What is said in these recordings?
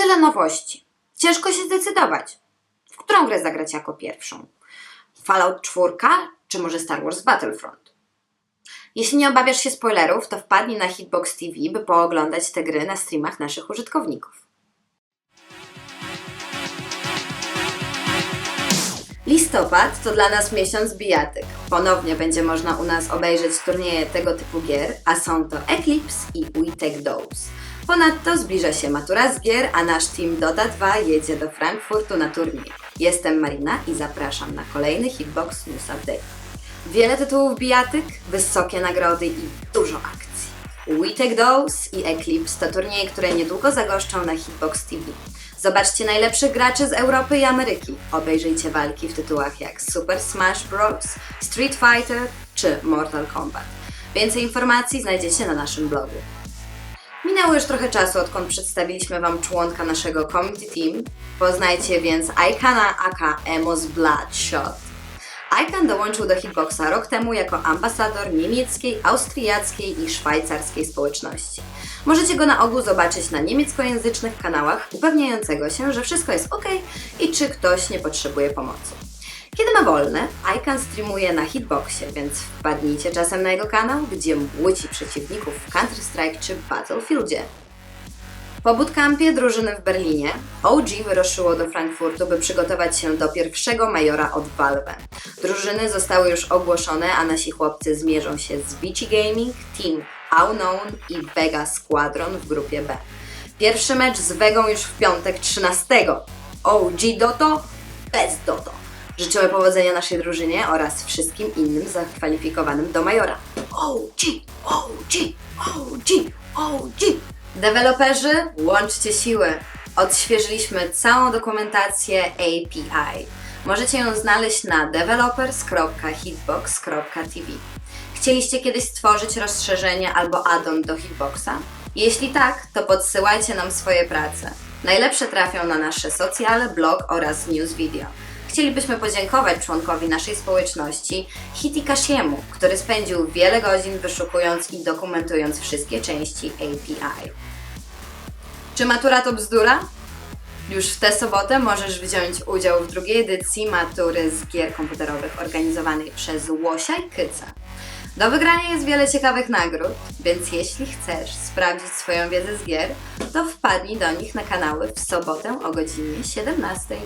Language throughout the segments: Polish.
Tyle nowości. Ciężko się zdecydować. W którą grę zagrać jako pierwszą? Fallout 4 czy może Star Wars Battlefront? Jeśli nie obawiasz się spoilerów, to wpadnij na Hitbox TV, by pooglądać te gry na streamach naszych użytkowników. Listopad to dla nas miesiąc bijatyk. Ponownie będzie można u nas obejrzeć turnieje tego typu gier, a są to Eclipse i We Take. Ponadto zbliża się matura z gier, a nasz team Dota 2 jedzie do Frankfurtu na turniej. Jestem Marina i zapraszam na kolejny Hitbox News Update. Wiele tytułów bijatyk, wysokie nagrody i dużo akcji. We Take Those i Eclipse to turnieje, które niedługo zagoszczą na Hitbox TV. Zobaczcie najlepszych graczy z Europy i Ameryki. Obejrzyjcie walki w tytułach jak Super Smash Bros., Street Fighter czy Mortal Kombat. Więcej informacji znajdziecie na naszym blogu. Minęło już trochę czasu, odkąd przedstawiliśmy Wam członka naszego community team. Poznajcie więc Aikana aka Emos Bloodshot. Aikan dołączył do Hitboxa rok temu jako ambasador niemieckiej, austriackiej i szwajcarskiej społeczności. Możecie go na ogół zobaczyć na niemieckojęzycznych kanałach, upewniającego się, że wszystko jest ok i czy ktoś nie potrzebuje pomocy. Kiedy ma wolne, Aikan streamuje na Hitboxie, więc wpadnijcie czasem na jego kanał, gdzie młóci przeciwników w Counter-Strike czy Battlefieldzie. Po bootcampie drużyny w Berlinie, OG wyruszyło do Frankfurtu, by przygotować się do pierwszego majora od Valve. Drużyny zostały już ogłoszone, a nasi chłopcy zmierzą się z Vici Gaming, Team Unknown i Vega Squadron w grupie B. Pierwszy mecz z Vegą już w piątek 13. OG Doto bez Doto. Życzymy powodzenia naszej drużynie oraz wszystkim innym zakwalifikowanym do majora. OG, OG, OG, OG. Deweloperzy, łączcie siły. Odświeżyliśmy całą dokumentację API. Możecie ją znaleźć na developers.hitbox.tv. Chcieliście kiedyś stworzyć rozszerzenie albo add-on do Hitboxa? Jeśli tak, to podsyłajcie nam swoje prace. Najlepsze trafią na nasze socjale, blog oraz news video. Chcielibyśmy podziękować członkowi naszej społeczności Hitikashiemu, który spędził wiele godzin wyszukując i dokumentując wszystkie części API. Czy matura to bzdura? Już w tę sobotę możesz wziąć udział w drugiej edycji matury z gier komputerowych organizowanej przez Łosia i Kyca. Do wygrania jest wiele ciekawych nagród, więc jeśli chcesz sprawdzić swoją wiedzę z gier, to wpadnij do nich na kanały w sobotę o godzinie 17.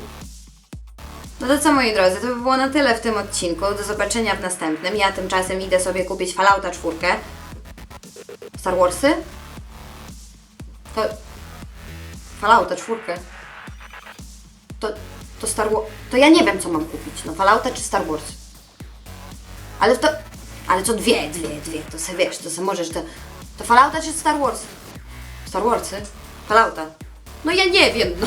No to co moi drodzy, to by było na tyle w tym odcinku. Do zobaczenia w następnym. Ja tymczasem idę sobie kupić Fallouta 4. Star Warsy? To... Fallouta 4. To... To Star Wars... To ja nie wiem co mam kupić. No Fallouta czy Star Wars? Ale to... Ale co dwie, dwie, dwie. To se wiesz, to se możesz to... To Fallouta czy Star Wars? Star Warsy? Fallouta. No ja nie wiem, no.